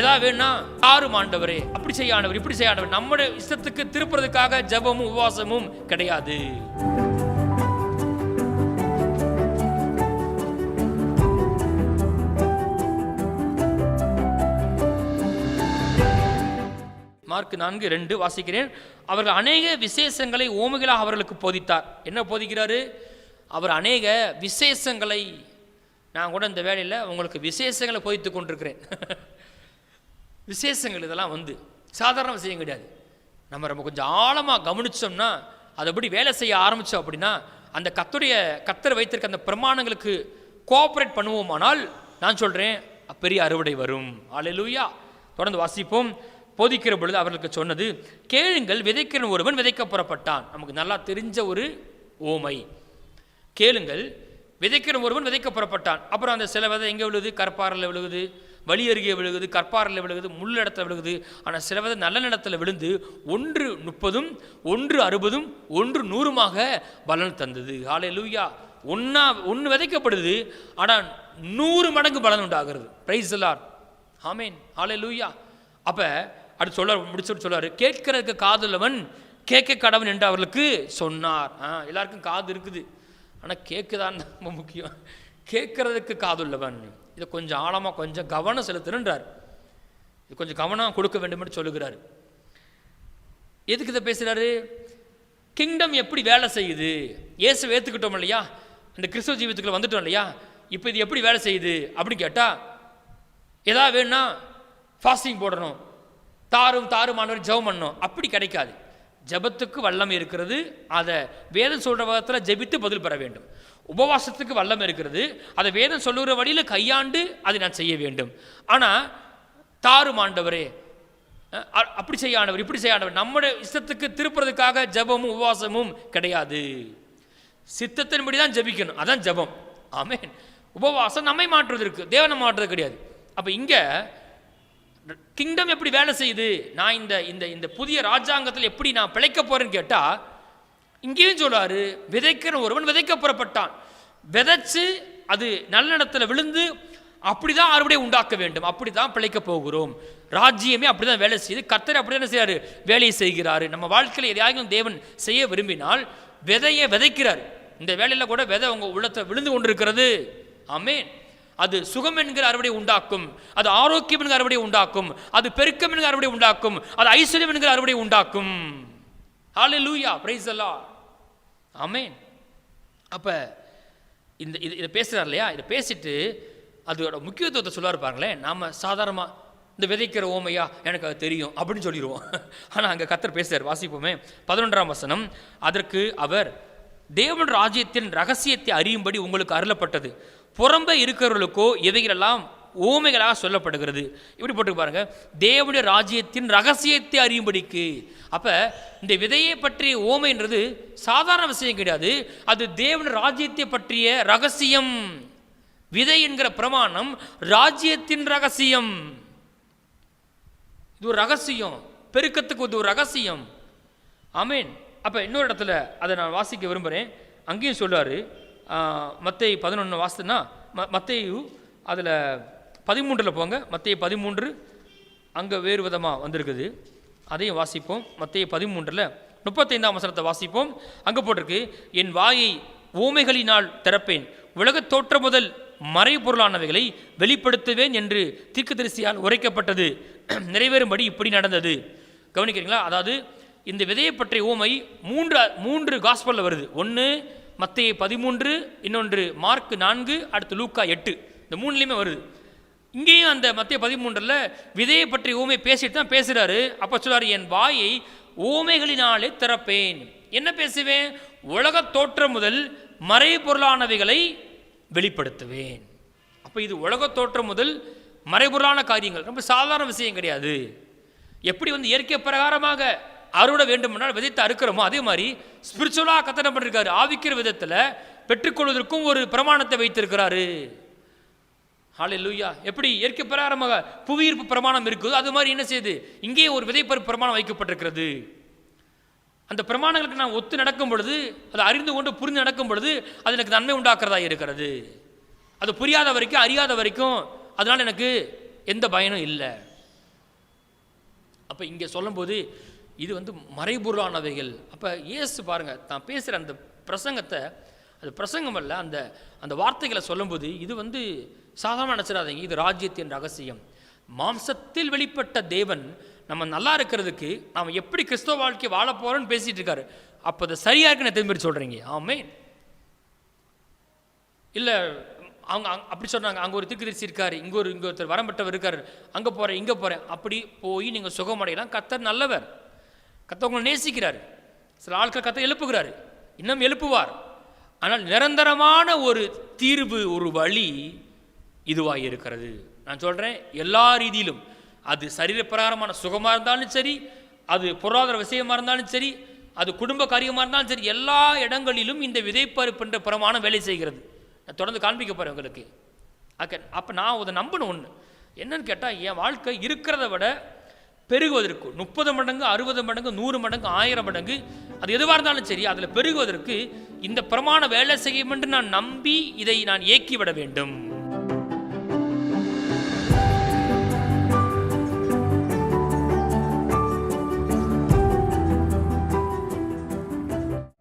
ஏதாவது வேணா தாரும் ஆண்டவரே. அப்படி செய்ய ஆண்டவர் இப்படி செய்ய ஆண்டவர். நம்முடைய இஷ்டத்துக்கு திருப்புறதுக்காக ஜெபமும் உபவாசமும் கிடையாது. மார்க் நான்கு ரெண்டு வாசிக்கிறேன். அவர்கள் அநேக விசேஷங்களை ஓமைகளாக அவர்களுக்கு போதித்தார். என்ன போதிக்கிறாரு? அவர் அநேக விசேஷங்களை நான் கூட இந்த வேலையில் உங்களுக்கு விசேஷங்களை போதித்து கொண்டிருக்கிறேன். விசேஷங்கள் இதெல்லாம் வந்து. சாதாரண விஷயம் கிடையாது. நம்ம ரொம்ப கொஞ்சம் ஆழமாக கவனிச்சோம்னா அதுபடி வேலை செய்ய ஆரம்பித்தோம் அப்படின்னா அந்த கத்துடைய கத்தர் வைத்திருக்க அந்த பிரமாணங்களுக்கு கோஆப்ரேட் பண்ணுவோமானால் நான் சொல்கிறேன் பெரிய அறுவடை வரும். அல்லேலூயா தொடர்ந்து வாசிப்போம். போதிக்கிற பொழுது அவர்களுக்கு சொன்னது கேளுங்கள் விதைக்கிற ஒருவன் விதைக்க புறப்பட்டான். நமக்கு நல்லா தெரிஞ்ச ஒரு ஓமை. கேளுங்கள் விதைக்கிற ஒருவன் விதைக்க புறப்பட்டான். அப்புறம் அந்த சில விதை எங்கே விழுது? கற்பாறையில் விழுகுது. வழி அருகே விழுகுது கற்பாறையில் விழுகுது முள் இடத்துல விழுகுது. ஆனால் சில நல்ல நிலத்தில் விழுந்து ஒன்று முப்பதும் ஒன்று அறுபதும் ஒன்று நூறுமாக பலன் தந்தது. ஆலை லூயா ஒன்றா ஒன்று விதைக்கப்படுது ஆனால் நூறு மடங்கு பலன் உண்டாகிறது. பிரைஸ் எல்லார் ஆமேன் ஆலை லூயா அப்போ அடுத்து சொல்ல முடிச்சுட்டு சொல்லார் கேட்கறதுக்கு காதுள்ளவன் கேட்க கடவன் என்று அவர்களுக்கு சொன்னார். ஆ எல்லாருக்கும் காது இருக்குது. ஆனால் கேட்குதான் ரொம்ப முக்கியம். கேட்கறதுக்கு காதுள்ளவன். இதை கொஞ்சம் ஆழமாக கொஞ்சம் கவனம் செலுத்தணுன்றார் இது கொஞ்சம் கவனம் கொடுக்க வேண்டும் என்று சொல்லுகிறார். எதுக்கு இதை பேசுகிறாரு கிங்டம் எப்படி வேலை செய்யுது? இயேசு ஏற்றுக்கிட்டோம் இல்லையா? அந்த கிறிஸ்துவ ஜீவித்துக்குள்ளே வந்துட்டோம் இல்லையா? இப்போ இது எப்படி வேலை செய்யுது? அப்படின்னு கேட்டால் ஏதாவது வேணும்னா ஃபாஸ்டிங் போடணும். தாரும் தாருமானவர் ஜெபம் பண்ணணும். அப்படி கிடைக்காது. ஜெபத்துக்கு வல்லம் இருக்கிறது. அதை வேதம் சொல்கிற விதத்தில் ஜெபித்து பதில் பெற வேண்டும். உபவாசத்துக்கு வல்லம் இருக்கிறது. அதை வேதம் சொல்லுகிற வழியில் கையாண்டு அதை நான் செய்ய வேண்டும். ஆனால் தாரும் ஆண்டவரே அ- அப்படி செய்ய ஆண்டவர் இப்படி செய்ய ஆண்டவர். நம்முடைய இஷ்டத்துக்கு திருப்புறதுக்காக ஜெபமும் உபவாசமும் கிடையாது. சித்தத்தின்படி தான் ஜெபிக்கணும். அதான் ஜெபம். ஆமென். உபவாசம் நம்மை மாற்றுவதற்கு தேவனை மாற்றுறது கிடையாது. அப்போ இங்கே கிங்டம் எப்படி வேலை செய்யுது? நான் இந்த இந்த இந்த புதிய ராஜாங்கத்தில் எப்படி நான் பிழைக்க போகிறேன்னு கேட்டால் இங்கேயும் சொல்றாரு விதைக்கிற ஒருவன் விதைக்க புறப்பட்டான். விதைச்சு அது நல்ல இடத்துல விழுந்து அப்படிதான் அறுவடை உண்டாக்க வேண்டும். அப்படிதான் பிழைக்க போகிறோம். ராஜ்யமே அப்படிதான் வேலை செய்யுது. கர்த்தர் அப்படி என்ன செய்றாரு? வேலையை செய்கிறாரு. நம்ம வாழ்க்கையில் எதையாவது தேவன் செய்ய விரும்பினால் விதையை விதைக்கிறார். இந்த வேலையில் கூட விதை உங்க உள்ளத்தை விழுந்து கொண்டிருக்கிறது. ஆமென். அது சுகம் என்கிற அறுவடை உண்டாக்கும். அது ஆரோக்கியம் என்கிற அறுவடை உண்டாக்கும். அது பெருக்கம் என்கிற அறுவடை உண்டாக்கும். அது ஐஸ்வர்யம் என்கிற அறுவடை உண்டாக்கும். ஹாலே லூயா பிரைஸ் எல்லாம் ஆமேன். அப்போ இந்த இது இதை பேசுகிறார் இல்லையா? இதை பேசிட்டு அதோட முக்கியத்துவத்தை சொல்ல பாருங்களேன். நாம் சாதாரணமாக இந்த விதைக்கிற ஓமையா? எனக்கு அது தெரியும் அப்படின்னு சொல்லிடுவோம். ஆனால் அங்கே கத்தர் பேசுகிறார் வாசிப்போமே. பதினொன்றாம் வசனம். அதற்கு அவர் தேவன் ராஜ்யத்தின் ரகசியத்தை அறியும்படி உங்களுக்கு அருளப்பட்டது. புறம்பே இருக்கிறவர்களுக்கோ இவைகளெல்லாம் ஓமைகளாக சொல்லப்படுகிறது. இப்படி போட்டு பாருங்கள் தேவனுடைய ராஜ்யத்தின் ரகசியத்தை அறியும்படிக்கு. அப்போ இந்த விதையை பற்றிய ஓமைன்றது சாதாரண விஷயம் கிடையாது. அது தேவனுடைய ராஜ்யத்தை பற்றிய ரகசியம். விதை என்கிற பிரமாணம் ராஜ்யத்தின் ரகசியம். இது ஒரு ரகசியம். பெருக்கத்துக்கு இது ஒரு ரகசியம். ஆமீன். அப்போ இன்னொரு இடத்துல அதை நான் வாசிக்க விரும்புகிறேன் அங்கேயும் சொல்லுவார் மத்தை பதினொன்று வாசினா ம மத்தையும் அதில் பதிமூன்றில் போங்க. மத்திய பதிமூன்று அங்கே வேறு விதமாக வந்திருக்குது. அதையும் வாசிப்போம். மத்திய பதிமூன்றில் முப்பத்தைந்தாம் வசனத்தை வாசிப்போம். அங்கே போட்டிருக்கு என் வாயை ஓமைகளினால் திறப்பேன். உலகத் தோற்றம் முதல் மறைபொருளானவைகளை வெளிப்படுத்துவேன் என்று தீர்க்கதரிசியால் உரைக்கப்பட்டது. நிறைவேறும்படி இப்படி நடந்தது. கவனிக்கிறீங்களா? அதாவது இந்த விதையை பற்றிய ஓமை மூன்று மூன்று காஸ்பலில் வருது. ஒன்று மத்திய பதிமூன்று இன்னொன்று மார்க் நான்கு அடுத்து லூக்கா எட்டு. இந்த மூணுலேயுமே வருது. இங்கேயும் அந்த மத்திய பதிமூன்றில் விதையை பற்றி ஊமை பேசிட்டு தான் பேசுகிறாரு அப்போ சொல்கிறார் என் வாயை ஊமைகளினாலே திறப்பேன். என்ன பேசுவேன்? உலக தோற்றம் முதல் மறைபொருளானவைகளை வெளிப்படுத்துவேன். அப்போ இது உலக தோற்றம் முதல் மறைபொருளான காரியங்கள். ரொம்ப சாதாரண விஷயம் கிடையாது. எப்படி வந்து இயற்கை பிரகாரமாக அறுவடை வேண்டுமென்றால் விதைத்து அறுக்கிறோமோ அதே மாதிரி ஸ்பிரிச்சுவலாக கத்தனை பண்ணியிருக்காரு ஆவிக்கிற விதத்தில் பெற்றுக்கொள்வதற்கும் ஒரு பிரமாணத்தை வைத்திருக்கிறாரு. ஹalleluya எப்படி? இயற்கை பிரகாரமாக புவியீர்ப்பு பிரமாணம் இருக்குதோ. அது மாதிரி என்ன செய்யுது இங்கேயே ஒரு விதைப்பரு பிரமாணம் வைக்கப்பட்டிருக்கிறது. அந்த பிரமாணங்களுக்கு நான் ஒத்து நடக்கும் பொழுது அதை அறிந்து கொண்டு புரிந்து நடக்கும் பொழுது அது எனக்கு நன்மை உண்டாக்குறதா இருக்கிறது. அது புரியாத வரைக்கும் அறியாத வரைக்கும் அதனால் எனக்கு எந்த பயனும் இல்லை. அப்போ இங்கே சொல்லும்போது இது வந்து மறைபொருளானவைகள். அப்போ இயேசு பாருங்கள் தான் பேசுகிற அந்த பிரசங்கத்தை அது பிரசங்கம் அல்ல அந்த அந்த வார்த்தைகளை சொல்லும்போது இது வந்து சாதாரணமாக நினச்சிடாதீங்க. இது ராஜ்யத்தின் ரகசியம். மாம்சத்தில் வெளிப்பட்ட தேவன் நம்ம நல்லா இருக்கிறதுக்கு நாம் எப்படி கிறிஸ்தவ வாழ்க்கை வாழ போகிறோன்னு பேசிகிட்டு இருக்காரு. அப்போ அது சரியாக இருக்குன்னு திரும்பி சொல்கிறீங்க ஆமே இல்லை அவங்க அங் அப்படி சொன்னாங்க. அங்கே ஒரு தீர்க்கதரிசி இருக்கார். இங்கே ஒரு இங்கே ஒருத்தர் வரம்பட்டவர் இருக்கார். அங்கே போகிறேன் இங்கே போகிறேன் அப்படி போய் நீங்கள் சுகமடையலாம் கத்தர் நல்லவர். கத்தவங்களை உங்களை நேசிக்கிறார். சில ஆட்கள் கத்தை எழுப்புகிறாரு. இன்னும் எழுப்புவார். ஆனால் நிரந்தரமான ஒரு தீர்வு ஒரு வழி இதுவாக இருக்கிறது நான் சொல்கிறேன் எல்லா ரீதியிலும் அது சரீரப்பிரகாரமான சுகமாக இருந்தாலும் சரி அது பொருளாதார விஷயமா இருந்தாலும் சரி அது குடும்ப காரியமாக இருந்தாலும் சரி எல்லா இடங்களிலும் இந்த விதைப்பருப்புன்ற பிரமாணம் வேலை செய்கிறது. நான் தொடர்ந்து காண்பிக்க போகிறேன் உங்களுக்கு. அக்க அப்போ நான் அதை நம்பணும் ஒன்று என்னன்னு கேட்டால் என் வாழ்க்கை இருக்கிறத விட பெருகுவதற்கு முப்பது மடங்கு அறுபது மடங்கு நூறு மடங்கு ஆயிரம் மடங்கு அது எதுவாக இருந்தாலும் சரி அதில் பெருகுவதற்கு இந்த பிரமாண வேலை செய்யும் என்று நான் நம்பி இதை நான் ஏக்கிவிட வேண்டும்.